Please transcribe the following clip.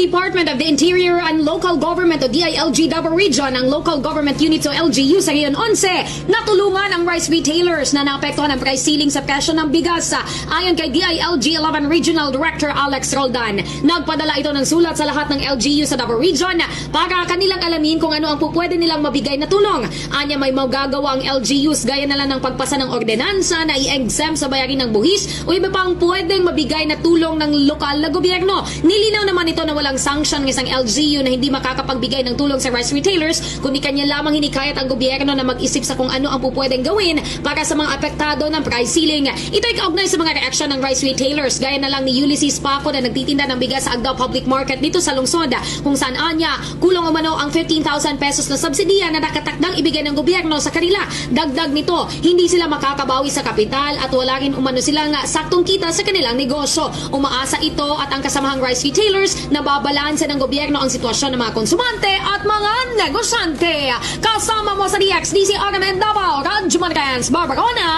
Department of the Interior and Local Government o DILG Davao Region ang local government units o LGU sa Region 11 natulungan ang rice retailers na naapektuhan ng price ceiling sa presyo ng bigas. Ayon kay DILG 11 Regional Director Alex Roldan, nagpadala ito ng sulat sa lahat ng LGU sa Davao Region para kanilang alamin kung ano ang pupwede nilang mabigay na tulong. Anya may magagawa ang LGUs gaya na lang ng pagpasa ng ordinansa na i-exempt sa bayarin ng buhis o iba pang pwedeng mabigay na tulong ng lokal na gobyerno. Nilinaw naman ito na walang sanction ng isang LGU na hindi makakapagbigay ng tulong sa rice retailers kundi kanya lamang hinikayat ang gobyerno na mag-isip sa kung ano ang pupwedeng gawin para sa mga apektado ng price ceiling. Ito ay kaugnay sa mga reaksyon ng rice retailers gaya na lang ni Ulysses Paco na nagtitinda ng bigas sa Agdao Public Market dito sa Lungsod kung saan anya kulong umano ang 15,000 pesos na subsidiya na nakatakdang ibigay ng gobyerno sa kanila. Dagdag nito, hindi sila makakabawi sa kapital at wala rin umano silang saktong kita sa kanilang negosyo. Umaasa ito at ang kasamahang rice retailers na babalanse ng gobyerno ang sitwasyon ng mga konsumante at mga negosyante. Kasama mo sa DXDC Arnament Davao, Radyo Marcans, Barbarona,